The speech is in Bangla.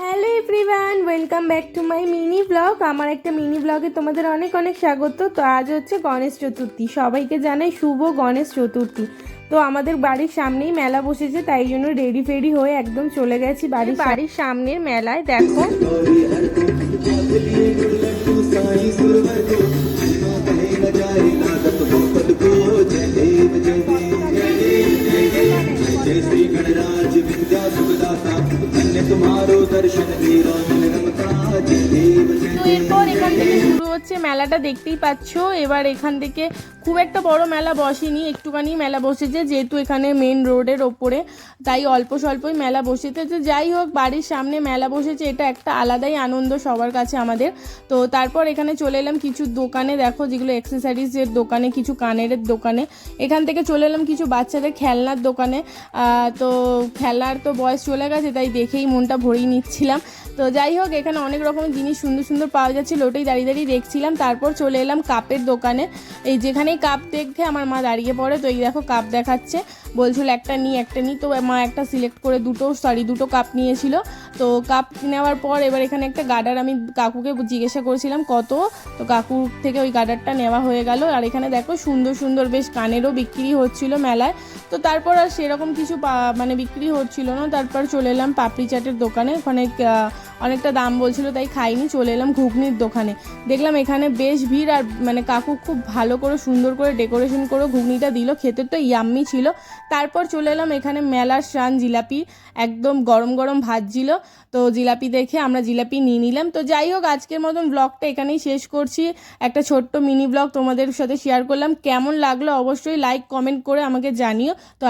Hello everyone welcome back to my mini blog. আমার একটা মিনি ব্লগে তোমাদের অনেক অনেক স্বাগত। তো আজ হচ্ছে গণেশ চতুর্থী। সবাইকে জানাই শুভ গণেশ চতুর্থী। তো আমাদের বাড়ির সামনেই মেলা বসেছে তাই জন্য রেডি ফেডি হয়ে একদম চলে গেছি বাড়ির বাড়ির সামনের মেলায় দেখো। तुम्हारो दर्शन मेरा जन्म काज देव হচ্ছে মেলাটা দেখতেই পাচ্ছ। এবার এখান থেকে খুব একটা বড় মেলা বসেনি, একটুখানি মেলা বসেছে যেহেতু এখানে মেন রোডের ওপরে। তাই অল্প স্বল্পই মেলা বসেছে। তো যাই হোক, বাড়ির সামনে মেলা বসেছে, এটা একটা আলাদাই আনন্দ সবার কাছে আমাদের। তো তারপর এখানে চলে এলাম কিছু দোকানে, দেখো যেগুলো অ্যাক্সেসারিজের দোকানে, কিছু কানের দোকানে। এখান থেকে চলে এলাম কিছু বাচ্চাদের খেলনার দোকানে। তো খেলার তো বয়স চলে গেছে, তাই দেখেই মনটা ভরিয়ে নিচ্ছিলাম। তো যাই হোক, এখানে অনেক রকমের জিনিস সুন্দর সুন্দর পাওয়া যাচ্ছিল ওটাই দাঁড়িয়ে দাঁড়িয়ে দেখছিলাম, তারপর চলে এলাম কাপের দোকানে। এই যেখানেই কাপ দেখে আমার মা দাঁড়িয়ে পড়ে, তো এই দেখো কাপ দেখাচ্ছে। বলছিল, একটা নিই একটা নিই তো মা একটা সিলেক্ট করে দুটো সরি দুটো কাপ নিয়েছিল। তো কাপ নেওয়ার পর এবার এখানে একটা গার্ডার আমি কাকুকে জিজ্ঞাসা করেছিলাম, কত? তো কাকুর থেকে ওই গার্ডারটা নেওয়া হয়ে গেল। আর এখানে দেখো সুন্দর সুন্দর বেশ কানেরও বিক্রি হচ্ছিল মেলায়। তো তারপর আর সেরকম কিছু মানে বিক্রি হচ্ছিল না। তারপর চলে এলাম পাপড়ি চাটের দোকানে। ওখানে অনেকটা দাম বলছিল, তাই খাইনি, চলে এলাম ঘুগনির দোকানে। দেখলাম এখানে বেশ ভিড়, আর মানে কাকু খুব ভালো করে, সুন্দর করে ডেকোরেশন করে ঘুগনিটা দিল। খেতে তো ইয়াম্মি ছিল। তারপর চলে এলাম এখানে মেলার শান জিলাপি, একদম গরম গরম ভাজছিল তো জিলাপি দেখে আমরা জিলাপি নিয়ে নিলাম। তো যাই হোক, আজকের মতন ব্লগটা এখানেই শেষ করছি। একটা ছোট্ট মিনি ব্লগ তোমাদের সাথে শেয়ার করলাম। কেমন লাগল অবশ্যই লাইক কমেন্ট করে আমাকে জানিও। তো